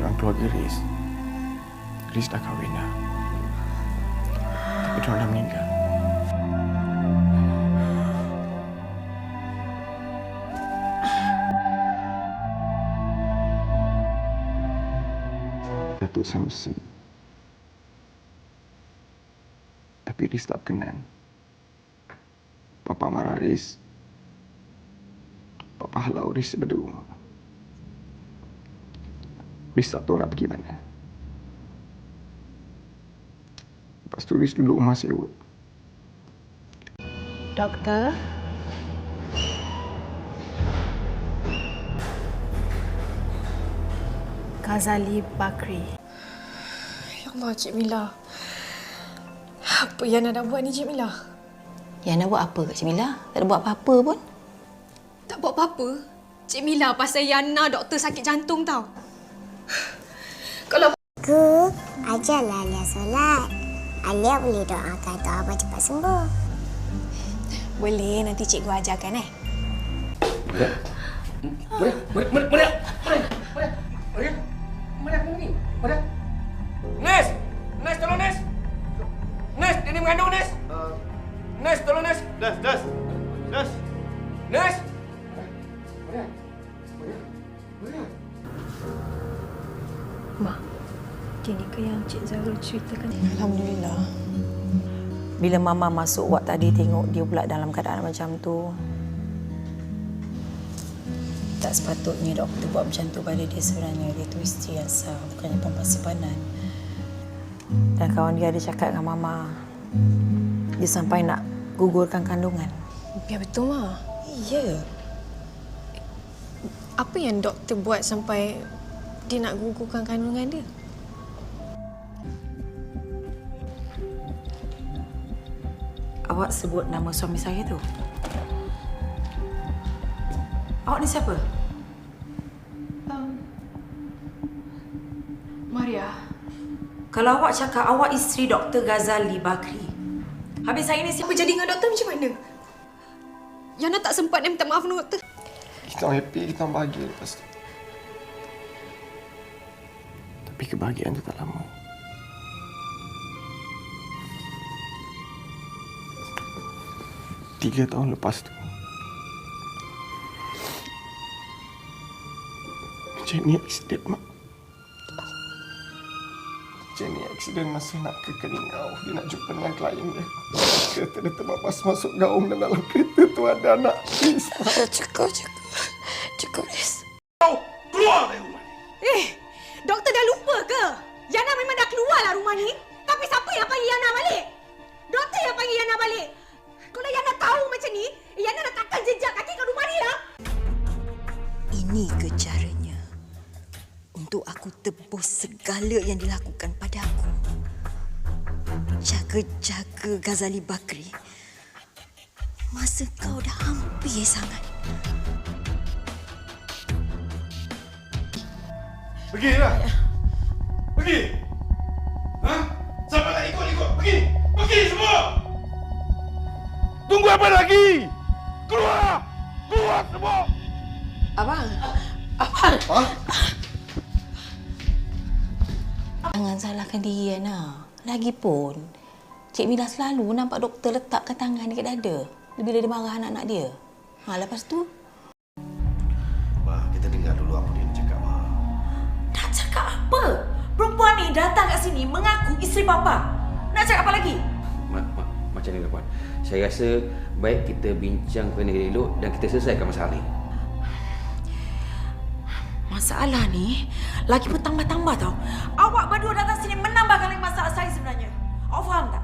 orang keluarga Riz. Riz dah kahwin dah. Tapi dia dah meninggal. Datuk Samson. Tapi Riz tak kenal. Papa marah Riz. Papa halau Riz daripada rumah. Tak tahu nak pergi mana. Lepas tu Riz duduk rumah sewa. Doktor? Kazali Bakri. Ya Allah, Cik Mila. Apa yang nak buat ni, Cik Mila? Yang nak buat apa kat Cik Mila? Tak ada buat apa-apa pun. Tak buat apa-apa. Cik Mila pasal Yana doktor sakit jantung tau. Kalau Ku, ajarlah Alia solat. Alia boleh doakan tu abang cepat sembuh. boleh, nanti cikgu ajarkan eh. Maria, Maria, Maria, Maria, Maria, Maria, Maria, apa ni? Maria. Nes, Nes, tolong Nes. Nes, dia ni mengandung Nes. Nes, tolong Nes. Das, das. Das. Nes. Mak, ini ke yang Cik Zahra ceritakan? Alhamdulillah. Bila Mama masuk ward tadi tengok dia pula dalam keadaan macam tu. Tak sepatutnya doktor buat macam tu pada dia sebenarnya. Dia tu isteri yang sah, bukannya perempuan simpanan. Dan kawan dia ada cakap dengan Mama. Dia sampai nak gugurkan kandungan. Ya betul, Ma. Ya. Apa yang doktor buat sampai dia nak gugurkan kandungan dia? Awak sebut nama suami saya tu. Awak ni siapa? Maria. Kalau awak cakap awak isteri Dr. Ghazali Bakri. Habis saya ni siapa Apa jadi dengan doktor macam mana? Yana tak sempat nak minta maaf dengan doktor. Kita happy, kita bahagia lepas tu. Kebahagiaan tu tak lama. Tiga tahun lepas tu. Jenny accident, Mak. Jenny accident masa nak ke Kelingau. Dia nak jumpa dengan klien dia. Kereta dia terbabas masuk gaung dan dalam kereta tu ada anak. Please, Cukup, cukup. Cukup, Riz. Rumah ni. Tapi siapa yang panggil Yana balik? Doktor yang panggil Yana balik. Kalau Yana tahu macam ni, Yana dah takkan jejak kaki kat rumah ni lah. Ini ke caranya untuk aku tebus segala yang dilakukan pada aku. Jaga-jaga Ghazali Bakri. Masa kau dah hampir sangat. Pergilah. Pergi. Apa lagi? Keluar. Keluar semua. Abang. Abang. Jangan salahkan diri, Ana. Lagipun, Cik Mila selalu nampak doktor letakkan tangan dekat dada bila dia marah anak-anak dia. Ha, lepas tu, Bah, kita dengar dulu apa dia nak cakap, bah. nak cakap apa? Perempuan ni datang kat sini mengaku isteri papa. Nak cakap apa lagi? Ma, ma, macam ni, Puan. Saya rasa baik kita bincang kena elok dan kita selesaikan masalah ni. Masalah ni lagi pun tambah-tambah tau. Awak berdua datang sini menambahkan lagi masalah saya sebenarnya. Awak faham tak?